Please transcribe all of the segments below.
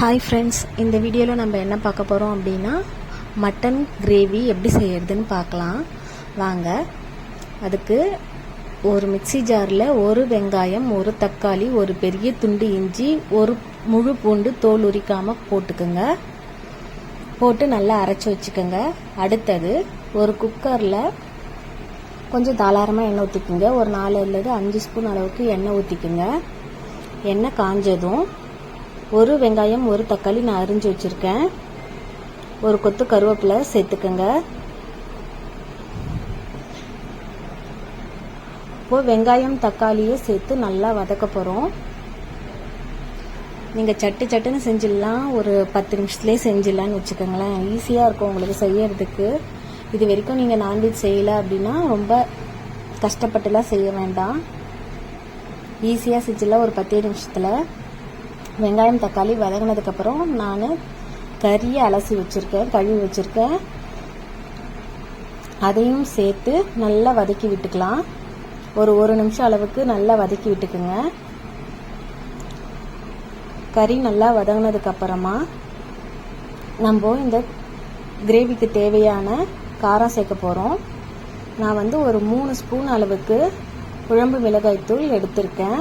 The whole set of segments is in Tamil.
ஹாய் ஃப்ரெண்ட்ஸ் இந்த வீடியோவில் நம்ம என்ன பார்க்க போகிறோம் அப்படின்னா மட்டன் கிரேவி எப்படி செய்யறதுன்னு பார்க்கலாம். வாங்க அதுக்கு ஒரு மிக்ஸி ஜாரில் ஒரு வெங்காயம் ஒரு தக்காளி ஒரு பெரிய துண்டு இஞ்சி ஒரு முழு பூண்டு தோல் உரிக்காமல் போட்டுக்கோங்க. போட்டு நல்லா அரைச்சி வச்சுக்கோங்க. அடுத்தது ஒரு குக்கரில் கொஞ்சம் தாளாரமாக எண்ணெய் ஊற்றிக்குங்க ஒரு நாலு அல்லது அஞ்சு ஸ்பூன் அளவுக்கு எண்ணெய் ஊற்றிக்குங்க எண்ணெய் காஞ்சதும் ஒரு வெங்காயம் ஒரு தக்காளி நான் அரிஞ்சு வச்சுருக்கேன். ஒரு கொத்து கருவேப்பிலை சேர்த்துக்கோங்க. இப்போது வெங்காயம் தக்காளியை சேர்த்து நல்லா வதக்க போகிறோம் நீங்கள் சட்டு சட்டுன்னு செஞ்சிடலாம். ஒரு பத்து நிமிஷத்துலேயே செஞ்சிடலான்னு வச்சுக்கோங்களேன். ஈஸியாக இருக்கும் உங்களுக்கு செய்யறதுக்கு. இது வரைக்கும் நீங்கள் நான்வெஜ் செய்யலை அப்படின்னா ரொம்ப கஷ்டப்பட்டுலாம் செய்ய வேண்டாம். ஈஸியாக செஞ்சிடலாம் ஒரு பத்தே நிமிஷத்தில். வெங்காயம் தக்காளி வதங்கினதுக்கப்புறம் நான் கறியை அலசி வச்சுருக்கேன் கழுவி வச்சுருக்கேன். அதையும் சேர்த்து நல்லா வதக்கி விட்டுக்கலாம். ஒரு ஒரு நிமிஷம் அளவுக்கு நல்லா வதக்கி விட்டுக்குங்க. கறி நல்லா வதங்கினதுக்கப்புறமா நம்ம இந்த கிரேவிக்கு தேவையான காரம் சேர்க்க போகிறோம் நான் வந்து ஒரு மூணு ஸ்பூன் அளவுக்கு குழம்பு மிளகாய்த்தூள் எடுத்திருக்கேன்.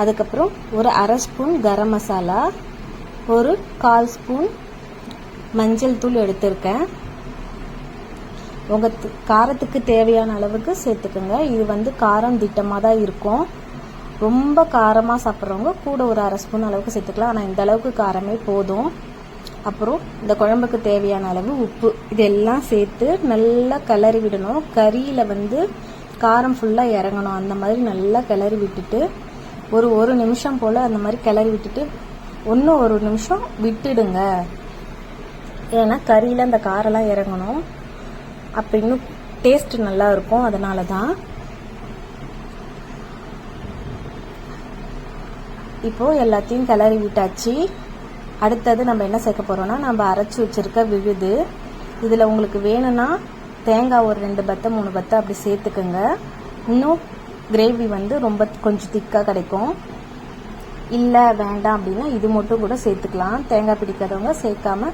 அதுக்கப்புறம் ஒரு அரை ஸ்பூன் கரம் மசாலா ஒரு கால் ஸ்பூன் மஞ்சள் தூள் எடுத்திருக்கேன். உங்கள் காரத்துக்கு தேவையான அளவுக்கு சேர்த்துக்கோங்க. இது வந்து காரம் திட்டமாக தான் இருக்கும். ரொம்ப காரமாக சாப்பிட்றவங்க கூட ஒரு அரை ஸ்பூன் அளவுக்கு சேர்த்துக்கலாம். ஆனால் இந்த அளவுக்கு காரமே போதும். அப்புறம் இந்த குழம்புக்கு தேவையான அளவு உப்பு. இதெல்லாம் சேர்த்து நல்லா கிளறி விடணும். கறியில் வந்து காரம் ஃபுல்லாக இறங்கணும். அந்த மாதிரி நல்லா கிளறி விட்டுட்டு ஒரு ஒரு நிமிஷம் போல் அந்த மாதிரி கிளறி விட்டுட்டு ஒன்றும் ஒரு நிமிஷம் விட்டுடுங்க. ஏன்னா கறியில் அந்த காரெல்லாம் இறங்கணும். அப்போ இன்னும் டேஸ்ட் நல்லா இருக்கும். அதனால தான் இப்போ எல்லாத்தையும் கிளறி விட்டாச்சு. அடுத்தது நம்ம என்ன சேர்க்க போறோம்னா நம்ம அரைச்சி வச்சிருக்க விழுது. இதில் உங்களுக்கு வேணும்னா தேங்காய் ஒரு ரெண்டு பத்தை மூணு பத்தை அப்படி சேர்த்துக்குங்க. இன்னும் கிரேவி வந்து ரொம்ப கொஞ்சம் திக்காக கிடைக்கும். இல்லை வேண்டாம் அப்படின்னா இது மட்டும் கூட சேர்த்துக்கலாம். தேங்காய் பிடிக்காதவங்க சேர்க்காம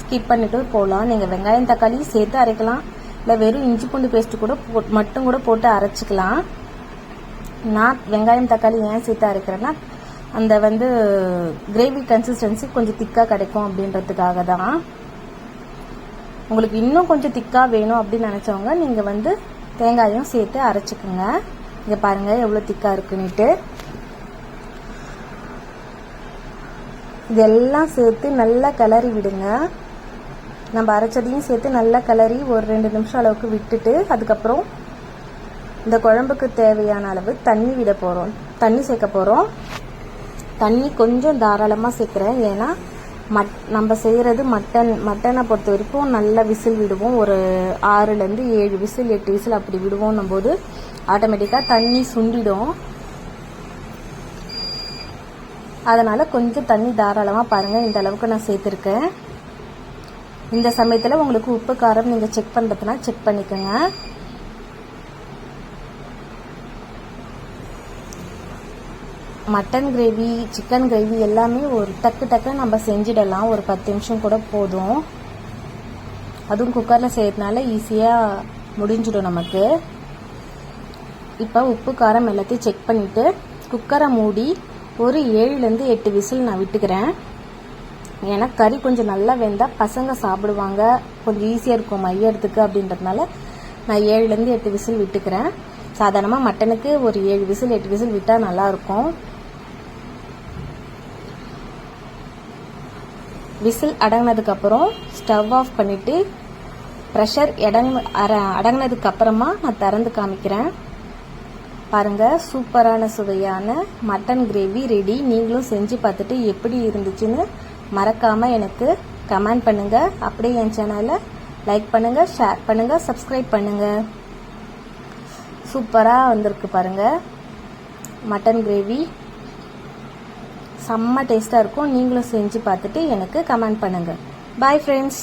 ஸ்கிப் பண்ணிட்டு போகலாம். நீங்கள் வெங்காயம் தக்காளி சேர்த்து அரைக்கலாம். இல்லை வெறும் இஞ்சி பூண்டு பேஸ்ட் கூட போ மட்டும் கூட போட்டு அரைச்சிக்கலாம். நான் வெங்காயம் தக்காளி ஏன் சேர்த்து அரைக்கிறேன்னா அந்த வந்து கிரேவி கன்சிஸ்டன்சி கொஞ்சம் திக்காக கிடைக்கும் அப்படின்றதுக்காக தான். உங்களுக்கு இன்னும் கொஞ்சம் திக்காக வேணும் அப்படின்னு நினச்சவங்க நீங்கள் வந்து தேங்காயும் சேர்த்து அரைச்சிக்கோங்க. இங்கே பாருங்கள் எவ்வளோ திக்காக இருக்குன்னுட்டு. இதெல்லாம் சேர்த்து நல்லா கிளறி விடுங்க. நம்ம அரைச்சதையும் சேர்த்து நல்லா கிளறி ஒரு ரெண்டு நிமிஷம் அளவுக்கு விட்டுட்டு அதுக்கப்புறம் இந்த குழம்புக்கு தேவையான அளவு தண்ணி விட போகிறோம் தண்ணி சேர்க்க போகிறோம் தண்ணி கொஞ்சம் தாராளமாக சேர்க்குறேன். ஏன்னா மட் நம்ம செய்கிறது மட்டன் மட்டனை பொறுத்த வரைக்கும் நல்ல விசில் விடுவோம். ஒரு ஆறுலேருந்து ஏழு விசில் எட்டு விசில் அப்படி விடுவோம் போது ஆட்டோமேட்டிக்காக தண்ணி சுண்டிடும். அதனால் கொஞ்சம் தண்ணி தாராளமாக பாருங்கள் இந்த அளவுக்கு நான் சேர்த்துருக்கேன். இந்த சமயத்தில் உங்களுக்கு உப்பு காரம் நீங்கள் செக் பண்ணுறதுனா செக் பண்ணிக்கோங்க. மட்டன் கிரேவி சிக்கன் கிரேவி எல்லாமே ஒரு டக்கு டக்கு நம்ம செஞ்சிடலாம். ஒரு பத்து நிமிஷம் கூட போதும். அதுவும் குக்கரில் செய்யறதுனால ஈஸியாக முடிஞ்சிடும் நமக்கு. இப்போ உப்பு காரம் எல்லாத்தையும் செக் பண்ணிவிட்டு குக்கரை மூடி ஒரு ஏழுலேருந்து எட்டு விசில் நான் விட்டுக்கிறேன். ஏன்னா கறி கொஞ்சம் நல்லா வெந்தால் பசங்க சாப்பிடுவாங்க. கொஞ்சம் ஈஸியாக இருக்கும் மையறதுக்கு அப்படின்றதுனால நான் ஏழுலேருந்து எட்டு விசில் விட்டுக்கிறேன். சாதாரணமாக மட்டனுக்கு ஒரு ஏழு விசில் எட்டு விசில் விட்டால் நல்லாயிருக்கும் விசில் அடங்கினதுக்கப்புறம் ஸ்டவ் ஆஃப் பண்ணிவிட்டு ப்ரெஷர் இடங் அர அடங்கினதுக்கப்புறமா நான் திறந்து காமிக்கிறேன். பாருங்கள் சூப்பரான சுவையான மட்டன் கிரேவி ரெடி. நீங்களும் செஞ்சு பார்த்துட்டு எப்படி இருந்துச்சுன்னு மறக்காமல் எனக்கு கமெண்ட் பண்ணுங்கள் அப்படியே என் சேனலை லைக் பண்ணுங்கள் ஷேர் பண்ணுங்கள் சப்ஸ்கிரைப் பண்ணுங்கள் சூப்பராக வந்திருக்கு பாருங்கள் மட்டன் கிரேவி. செம்ம டேஸ்ட்டாக இருக்கும். நீங்களும் செஞ்சு பார்த்துட்டு எனக்கு கமெண்ட் பண்ணுங்கள் பாய் ஃப்ரெண்ட்ஸ்